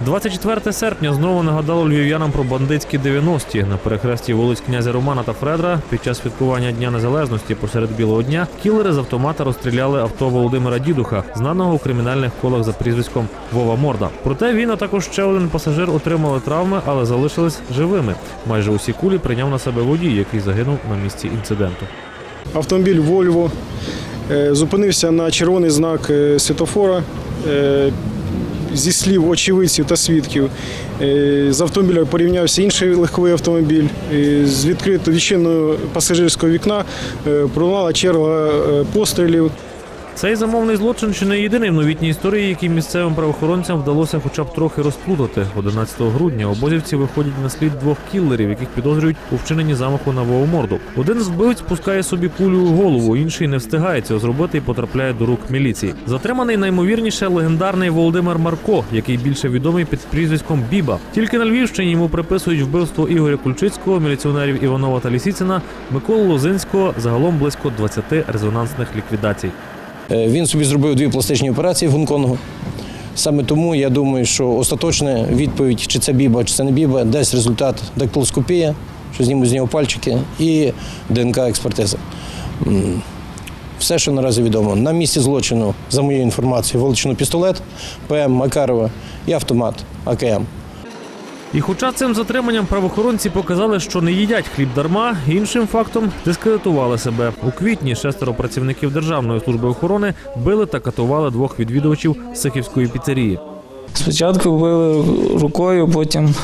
24 серпня знову нагадало львів'янам про бандитські 90-ті. На перехресті вулиць князя Романа та Фредра під час святкування Дня Незалежності посеред білого дня кілери з автомата розстріляли авто Володимира Дідуха, знаного у кримінальних колах за прізвиськом Вова Морда. Проте він, а також ще один пасажир отримали травми, але залишились живими. Майже усі кулі прийняв на себе водій, який загинув на місці інциденту. Автомобіль Volvo е, зупинився на червоний знак е, світофора. Зі слів очевидців та свідків, е, з автомобіля порівнявся інший легковий автомобіль. Е, З відкритого відчиненого пасажирського вікна е, пролунала черга пострілів. Цей замовний злочин чи не єдиний в новітній історії, який місцевим правоохоронцям вдалося хоча б трохи розплутати. 11 грудня обозівці виходять на слід двох кіллерів, яких підозрюють у вчиненні замаху на Вовоморду. Один з вбивць пускає собі кулю у голову, інший не встигає цього зробити і потрапляє до рук міліції. Затриманий наймовірніше легендарний Володимир Марко, який більше відомий під прізвиськом Біба. Тільки на Львівщині йому приписують вбивство Ігоря Кульчицького, міліціонерів Іванова та Лісіцина, Миколу Лозинського, загалом близько 20 резонансних ліквідацій. Е, Він собі зробив дві пластичні операції в Гонконгу. Саме тому я думаю, що остаточна відповідь, чи це біба, чи це не біба, дасть результат дактилоскопія, що знімуть з нього пальчики, і ДНК-експертиза. Все, що наразі відомо. На місці злочину, за моєю інформацією, вилучено пістолет, ПМ Макарова і автомат АКМ. І хоча цим затриманням правоохоронці показали, що не їдять хліб дарма, іншим фактом дискредитували себе. У квітні шестеро працівників Державної служби охорони били та катували двох відвідувачів Сихівської піцерії. Спочатку били рукою, потім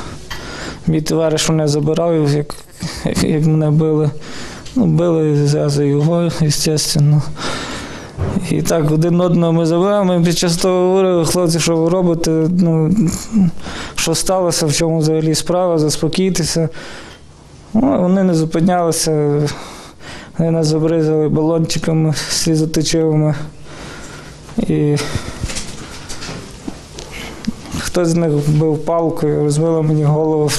мій товариш мене забирав, як, як мене били. Ну, били за його, звісно. І так один одного ми забрали. Ми під час того говорили, хлопці, що ви робите, ну, що сталося, в чому взагалі справа, заспокійтеся. Ну, вони не зупинялися, вони нас забризали балончиками слізоточивими. І Хтось з них вбив палкою, розбила мені голову.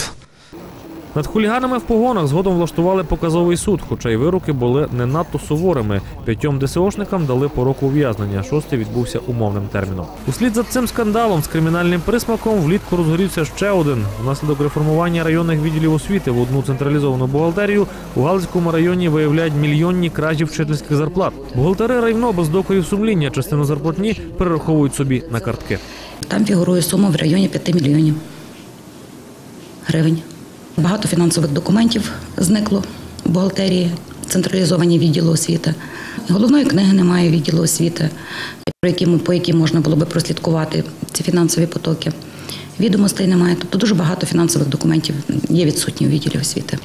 Над хуліганами в погонах згодом влаштували показовий суд, хоча й вироки були не надто суворими. П'ятьом ДСОшникам дали по року ув'язнення, шостий відбувся умовним терміном. Услід за цим скандалом з кримінальним присмаком влітку розгорівся ще один. Внаслідок реформування районних відділів освіти в одну централізовану бухгалтерію у Галицькому районі виявляють мільйонні кражі вчительських зарплат. Бухгалтери райно без докорів сумління частину зарплатні перераховують собі на картки. Там фігурує сума в районі 5 мільйонів гривень. Багато фінансових документів зникло в бухгалтерії, централізовані відділи освіти. Головної книги немає відділу освіти, по якій можна було би прослідкувати ці фінансові потоки. Відомостей немає. Тобто дуже багато фінансових документів є відсутні у відділі освіти.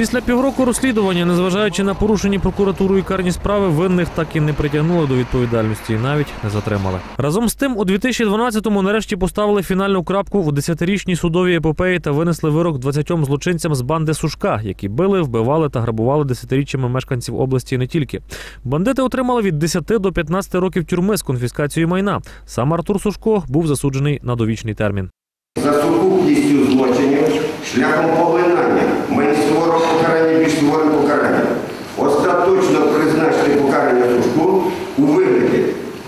Після півроку розслідування, незважаючи на порушені прокуратурою карні справи, винних так і не притягнули до відповідальності і навіть не затримали. Разом з тим, у 2012-му нарешті поставили фінальну крапку у 10-річній судовій епопеї та винесли вирок 20 злочинцям з банди Сушка, які били, вбивали та грабували десятиріччями мешканців області не тільки. Бандити отримали від 10 до 15 років тюрми з конфіскацією майна. Сам Артур Сушко був засуджений на довічний термін. за сукупністю злочинів шляхом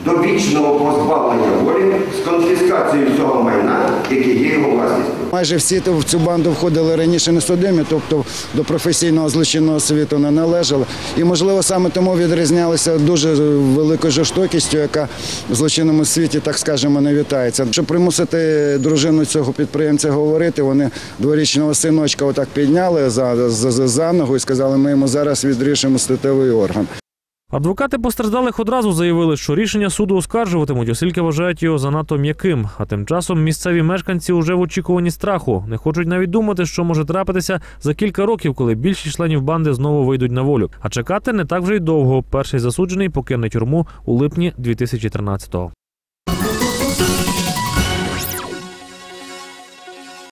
вигляді довічного позбавлення волі з конфіскацією всього майна, яке є його власністю. Майже всі в цю банду входили раніше не судимі, тобто до професійного злочинного світу не належали. І, можливо, саме тому відрізнялися дуже великою жорстокістю, яка в злочинному світі, так скажемо, не вітається. Щоб примусити дружину цього підприємця говорити, вони дворічного синочка отак підняли за, за, за, за ногу і сказали, ми йому зараз відріжемо статевий орган. Адвокати постраждалих одразу заявили, що рішення суду оскаржуватимуть, оскільки вважають його занадто м'яким. А тим часом місцеві мешканці вже в очікуванні страху. Не хочуть навіть думати, що може трапитися за кілька років, коли більшість членів банди знову вийдуть на волю. А чекати не так вже й довго. Перший засуджений покине тюрму у липні 2013-го.